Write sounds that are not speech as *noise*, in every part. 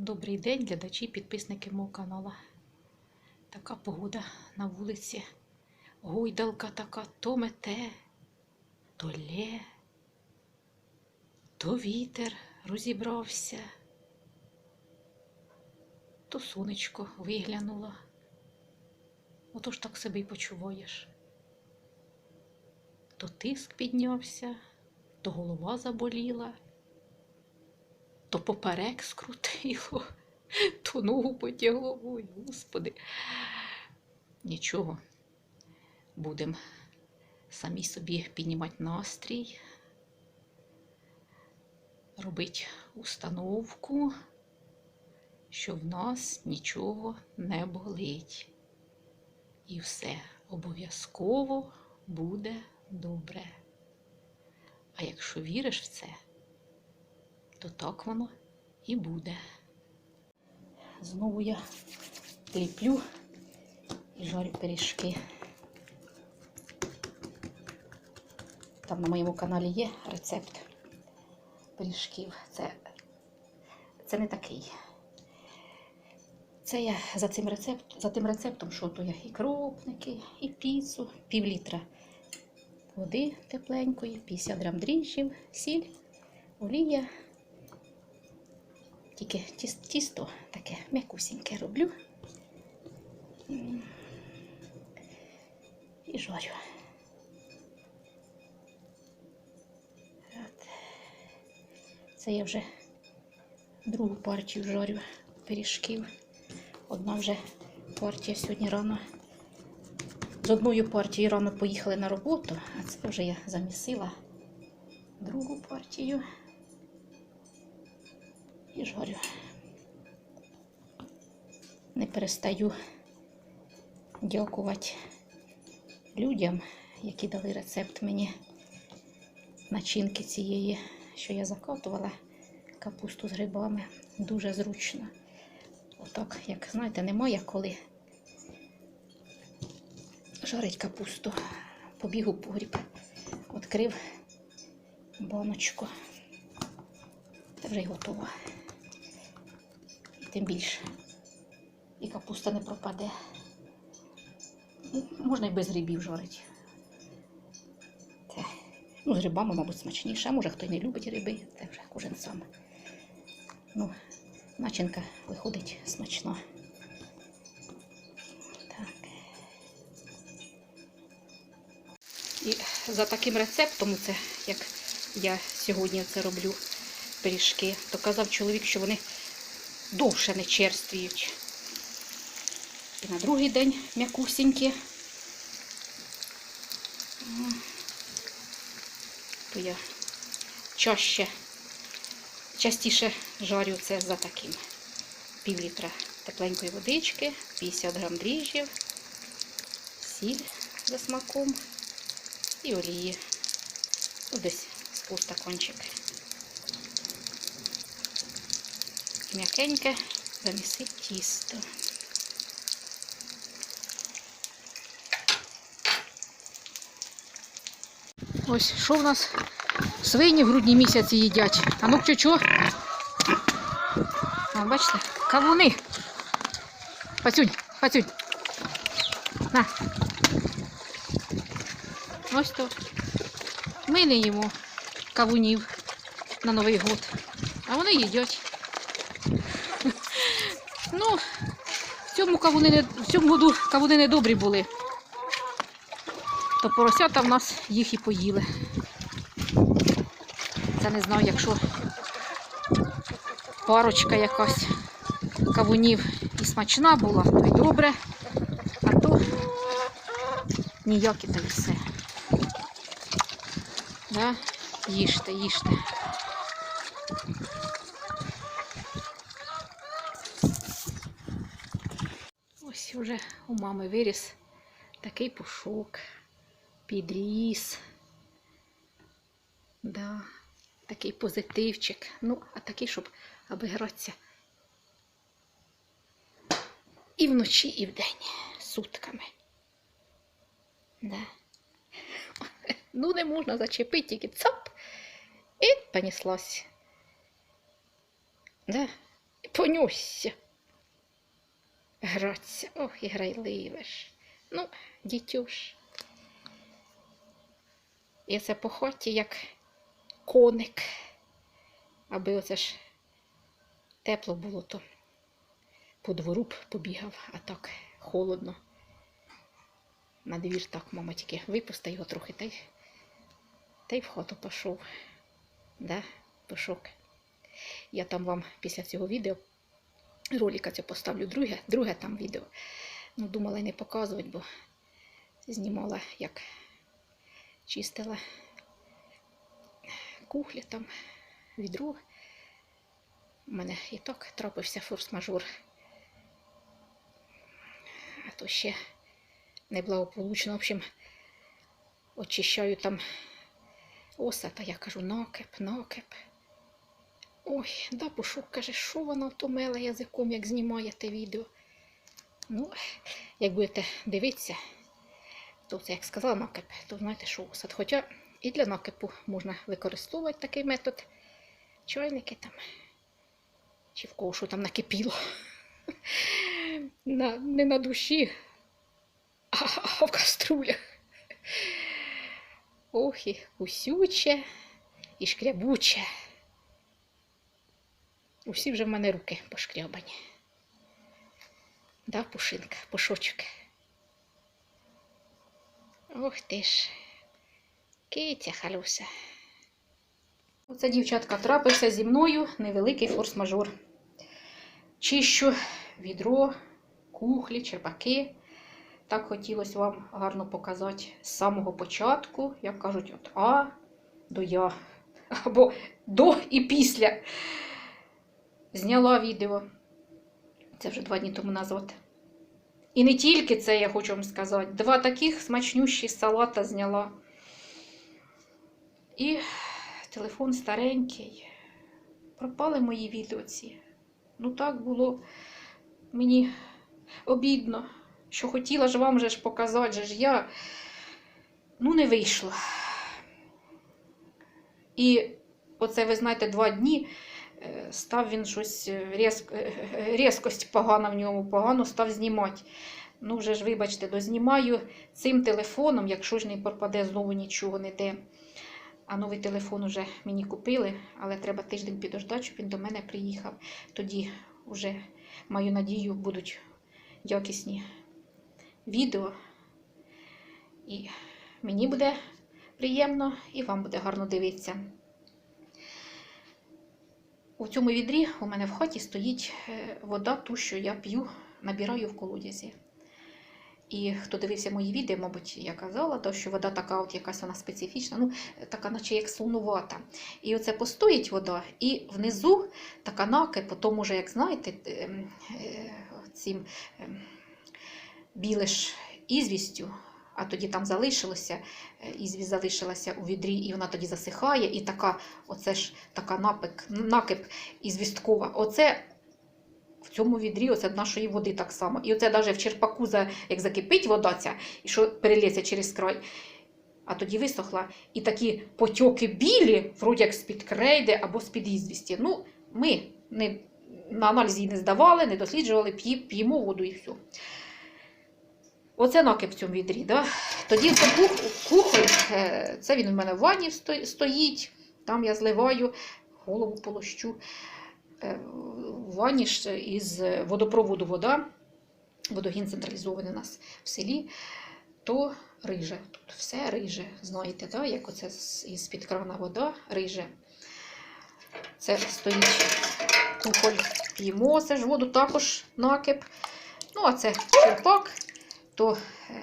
Добрий день, глядачі, підписники мого каналу. Така погода на вулиці. Гойдалка така то мете, то лє, то вітер розібрався, то сонечко виглянуло. Отож так себе й почуваєш. То тиск піднявся, то голова заболіла то поперек скрутило, *laughs* то ногу потягло. Ой, господи. Нічого. Будемо самі собі піднімати настрій, робити установку, що в нас нічого не болить. І все обов'язково буде добре. А якщо віриш в це, то так воно і буде. Знову я ліплю і жарю пиріжки. Там на моєму каналі є рецепт пиріжків. Це, це не такий. Це я за цим, рецепт, за тим рецептом, що то я і кропники, і піцу, пів літра води тепленької, 50 грам дріжджів, сіль, олія. Тільки тісто таке м'якусіньке роблю. І жарю. Це я вже другу партію жарю пиріжків. Одна вже партія сьогодні рано. З одною партією рано поїхали на роботу, а це вже я замісила другу партію і жарю. Не перестаю дякувати людям, які дали рецепт мені начинки цієї, що я закатувала капусту з грибами. Дуже зручно. Отак, як знаєте, немає коли жарить капусту. Побіг у погріб, відкрив баночку. Та вже й готова. Тим більше. І капуста не пропаде. Можна і без грибів жарити. Це, ну, з грибами, мабуть, смачніше. А може хто й не любить гриби, це вже кожен сам. Ну, начинка виходить смачно. Так. І за таким рецептом, це як я сьогодні це роблю пиріжки, то казав чоловік, що вони довше не черствіють. І на другий день м'якусінькі. То я чаще, частіше жарю це за таким. Пів літра тепленької водички, 50 грам дріжджів, сіль за смаком і олії. Ну, десь з полстакончик. М'якеньке замісить тісто. Ось що в нас свині в грудні місяці їдять. А ну чо? А, бачите, кавуни. Пацюнь, пацюнь. На. Ось то. Ми не їмо кавунів на Новий год. А вони їдять. Ну, в цьому кавуни не, в цьому году кавуни не добрі були. То поросята в нас їх і поїли. Це не знаю, якщо парочка якась кавунів і смачна була, то й добре. А то ніякі та й все. Да? Їжте, їжте. Уже у мами виріс такий пушок, підріс. Да, такий позитивчик. Ну, а такий, щоб обігратися і вночі, і вдень, сутками. Да. Ну, не можна зачепити, тільки цап, і понеслась. Да. понюсся. Граться, ох, і грайливе ж. Ну, дітюш. І це по як коник. Аби оце ж тепло було, то по двору б побігав, а так холодно. На двір так, мама тільки випусти його трохи, та й, та й в хату пішов. Да, пішов. Я там вам після цього відео ролика цього поставлю друге, друге там відео. Ну, думала не показувати, бо знімала, як чистила кухлі там, відро. У мене і так трапився форс-мажор. А то ще неблагополучно. В общем, очищаю там оса, та я кажу, накип, накип. Ой, да, Пушок каже, що вона втомила язиком, як знімає те відео. Ну, як будете дивитися, то це як сказала накип, то знаєте, що осад. Хоча і для накипу можна використовувати такий метод. Чайники там, чи в кого що там накипіло. На, не на душі, а, а в каструлях. Ох, і усюче, і шкрябуче. Усі вже в мене руки пошкрябані. Да, пушинка, пушочок. Ох ти ж, киця халюся. Оце, дівчатка, трапився зі мною невеликий форс-мажор. Чищу відро, кухлі, черпаки. Так хотілося вам гарно показати з самого початку, як кажуть, от А до Я. Або до і після. Зняла відео. Це вже два дні тому назад. І не тільки це, я хочу вам сказати. Два таких смачнющі салата зняла. І телефон старенький. Пропали мої відео ці. Ну так було мені обідно, що хотіла ж вам же ж показати, же ж я. Ну, не вийшло. І оце, ви знаєте, два дні став він щось е, різк, е, е, різкость погана в ньому, погано став знімати. Ну, вже ж, вибачте, дознімаю цим телефоном, якщо ж не пропаде знову нічого не де. А новий телефон вже мені купили, але треба тиждень підождати, щоб він до мене приїхав. Тоді вже, маю надію, будуть якісні відео. І мені буде приємно, і вам буде гарно дивитися. У цьому відрі у мене в хаті стоїть е, вода, ту, що я п'ю, набираю в колодязі. І хто дивився мої відео, мабуть, я казала, то, що вода така от якась вона специфічна, ну, така, наче як слонувата. І оце постоїть вода, і внизу така накип, потім уже, як знаєте, ем, е, цим ем, білиш ізвістю, а тоді там залишилося, е, ізвість залишилася у відрі, і вона тоді засихає, і така, оце ж така напик, накип ізвісткова. Оце в цьому відрі оце нашої води так само. І оце навіть в черпаку, як закипить вода ця, і що перелється через край, а тоді висохла. І такі потьоки білі, вроді як з-під крейди або з-під ізвісті. Ну, ми не, на аналіз її не здавали, не досліджували, п'ємо воду і все. Оце накип в цьому відрі. Да? Тоді це кухоль, е, це він у мене в ванні стоїть, там я зливаю, голову полощу. Е, В ванні ж із водопроводу вода, водогін централізований у нас в селі, то риже. Тут все риже, знаєте, да? як оце з- із-під крана вода риже. Це стоїть кухоль, п'ємо, це ж воду також накип. Ну, а це черпак, то е,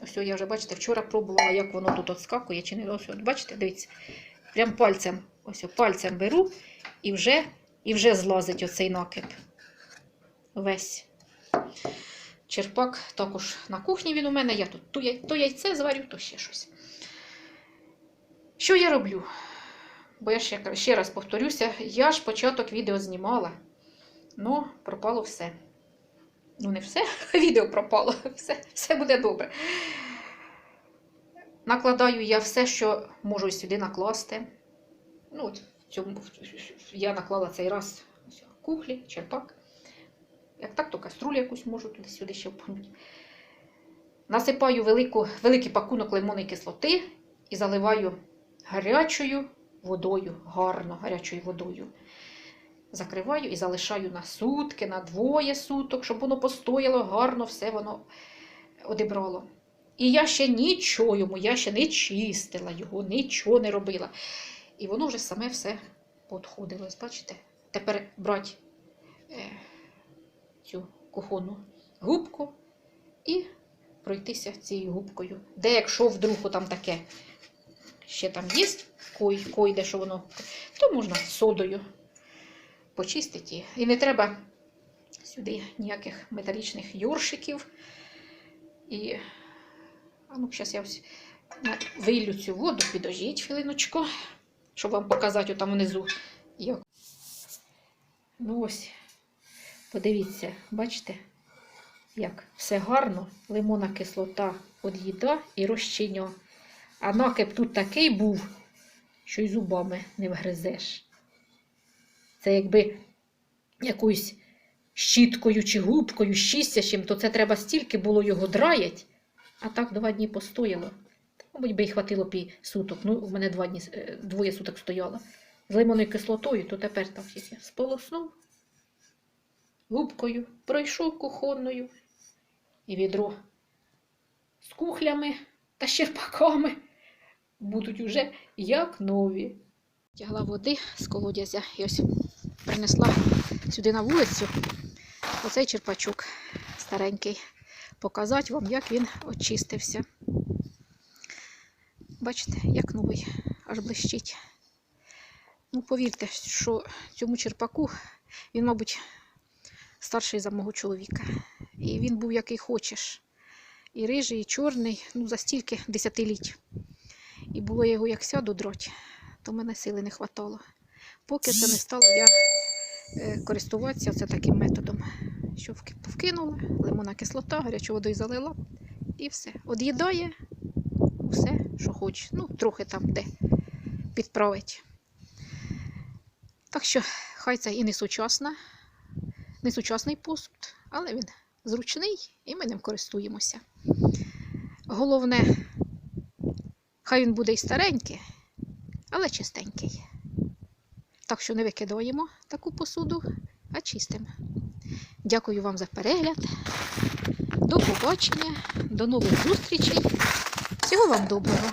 ось я вже бачите, вчора пробувала, як воно тут отскакує чи не ось, бачите, дивіться, прям пальцем, ось пальцем беру і вже, і вже злазить оцей накип. Весь. Черпак також на кухні він у мене. Я тут то, яй- то яйце зварю, то ще щось. Що я роблю? Бо я ще, ще раз повторюся, я ж початок відео знімала, але пропало все. Ну, не все, *laughs* відео пропало, *laughs* все, все буде добре. Накладаю я все, що можу сюди накласти. Ну, от в цьому, я наклала цей раз кухлі, черпак. Як так, то каструлю якусь можу туди-сюди ще впнути. Насипаю велику, великий пакунок лимонної кислоти і заливаю гарячою водою, гарно гарячою водою. Закриваю і залишаю на сутки, на двоє суток, щоб воно постояло гарно, все воно одібрало. І я ще нічого йому, я ще не чистила його, нічого не робила. І воно вже саме все подходило. Бачите? Тепер брати е, цю кухонну губку і пройтися цією губкою. Де, якщо вдруг там таке ще там є кой, койде, що воно, то можна содою почистити. І не треба сюди ніяких металічних йоршиків. І а ну, зараз я ось вилью цю воду, підожіть хвилиночку, щоб вам показати там внизу. Як. Ну ось, подивіться, бачите, як все гарно, лимонна кислота од'їда і розчиня. А накип тут такий був, що й зубами не вгризеш. Це якби якоюсь щіткою чи губкою, щістячим, то це треба стільки було його драять, а так два дні постояло. Мабуть, би й хватило пі суток. Ну, у мене два дні, е, двоє суток стояло. З лимонною кислотою, то тепер так я сполоснув губкою, пройшов кухонною і відро з кухлями та щерпаками будуть уже як нові. Тягла води з колодязя ось принесла сюди на вулицю оцей черпачок старенький. Показати вам, як він очистився. Бачите, як новий, аж блищить. Ну, повірте, що цьому черпаку він, мабуть, старший за мого чоловіка. І він був який хочеш. І рижий, і чорний, ну, за стільки десятиліть. І було його як сяду дроть, то мене сили не хватало. Поки це не стало я е, користуватися оце таким методом. Що вки- вкинула, лимонна кислота, гарячу водою залила і все. Од'їдає все, що хоче. Ну, трохи там де підправить. Так що, хай це і не сучасна, не сучасний посуд, але він зручний і ми ним користуємося. Головне, хай він буде і старенький, але чистенький. Так що не викидаємо таку посуду, а чистимо. Дякую вам за перегляд. До побачення, до нових зустрічей. Всього вам доброго!